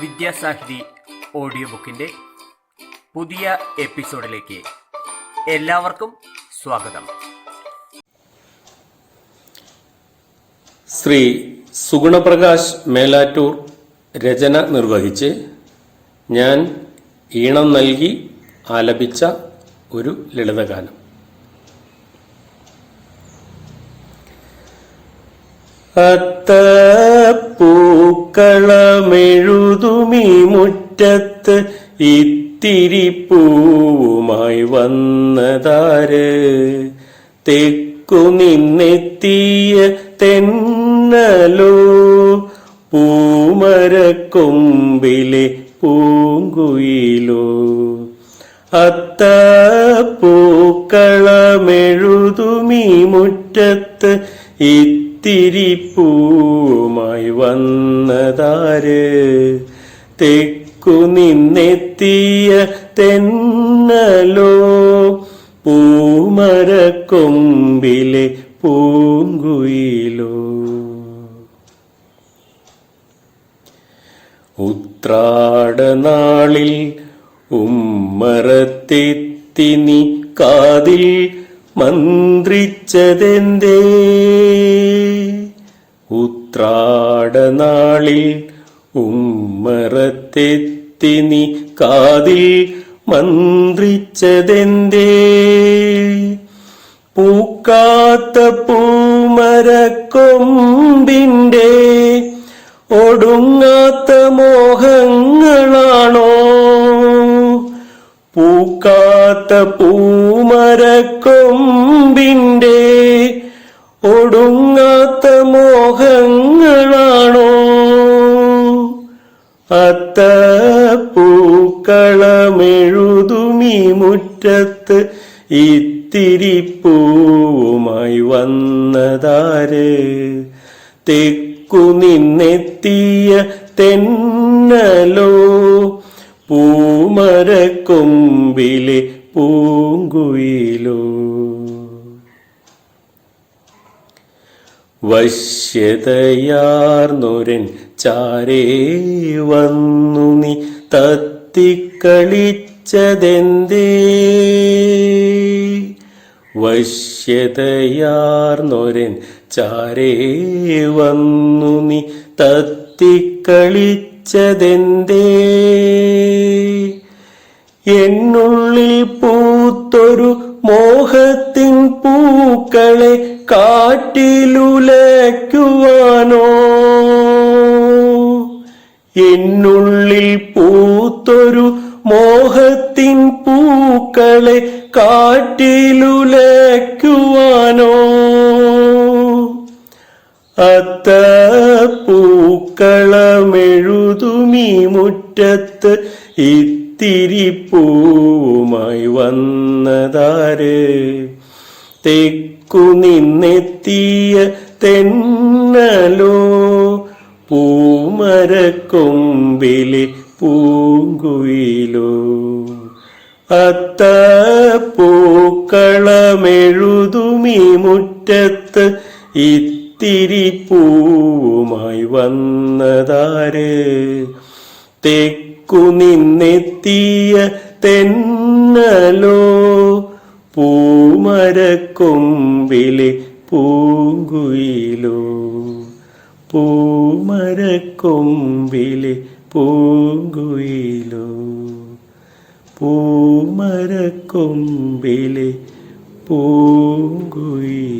Vidyasahithi audio ബുക്കിന്റെ പുതിയ എപ്പിസോഡിലേക്ക് എല്ലാവർക്കും സ്വാഗതം. ശ്രീ സുഗുണപ്രകാശ് മേലാറ്റൂർ രചന നിർവഹിച്ച് ഞാൻ ഈണം നൽകി ആലപിച്ച ഒരു ലളിതഗാനം. അത്തപ്പൂക്കളമെഴുതുമീ മുറ്റത്ത് ഇത്തിരി പൂവുമായി വന്നതാര്? തെക്കു നിന്നെത്തിയ തെന്നലോ പൂമരക്കൊമ്പിലെ പൂങ്കുയിലോ? അത്ത പൂക്കളമെഴുതുമീ മുറ്റത്ത് ഇത്തിരി പൂവുമായി വന്നതാര് തെക്കു നിന്നെത്തിയ തെന്നലോ? പൂമരക്കൊമ്പിലെ പൂങ്കുയിലോ? ഉത്രാടനാളിൽ ഉമ്മറത്തെത്തിനി കാതിൽ മന്ത്രിച്ചതെന്തേ? ഉത്രാടനാളിൽ ഉമ്മറത്തെത്തി നീ കാതിൽ മന്ത്രിച്ചതെന്തേ? പൂക്കാത്ത പൂമരക്കൊമ്പിന്റെ ഒടുങ്ങാത്ത മോഹങ്ങളാണോ? പൂക്കാത്ത പൂമരക്കൊമ്പിന്റെ ഒടുങ്ങാത്ത മോഹങ്ങളാണോ? അത്ത പൂക്കളമെഴുതുമി മുറ്റത്ത് ഇത്തിരി പൂവുമായി വന്നതാര്? തെക്കു നിന്നെത്തിയ തെന്നലോ പൂമരക്കൊമ്പിലെ പൂങ്കുയിലോ? വശ്യതയാർന്നൊരൻ ചാരേ വന്നു നീ തത്തിക്കളിച്ചതെന്തേ? വശ്യതയാർന്നൊരൻ ചാരേ വന്നു നീ തത്തിക്കളിച്ചതെന്തേ? എന്നുള്ളിൽ പൂത്തൊരു മോഹത്തിൻ പൂക്കളെ കാറ്റിലുലയ്ക്കുവാനോ എന്നുള്ളിൽ പൂത്തൊരു മോഹത്തിൻ പൂക്കളെ കാറ്റിലുലയ്ക്കുവാനോ. അത്ത പൂക്കളമെഴുതുമീ മുറ്റത്ത് ഇത്തിരി പൂവുമായി വന്നതാര്. തെക്കു നിന്നെത്തിയ തെന്നലോ പൂമരക്കൊമ്പിലെ പൂങ്കുയിലോ. അത്ത പൂക്കളമെഴുതുമീ മുറ്റത്ത് ഇത്തിരി പൂവുമായി വന്നതാര്? തെക്കു നിന്നെത്തിയ തെന്നലോ? പൂമരക്കൊമ്പിലെ പൂങ്കുയിലോ. പൂമരക്കൊമ്പിലെ പൂങ്കുയിലോ പൂമരക്കൊമ്പിലെ പൂങ്കുയിലോ.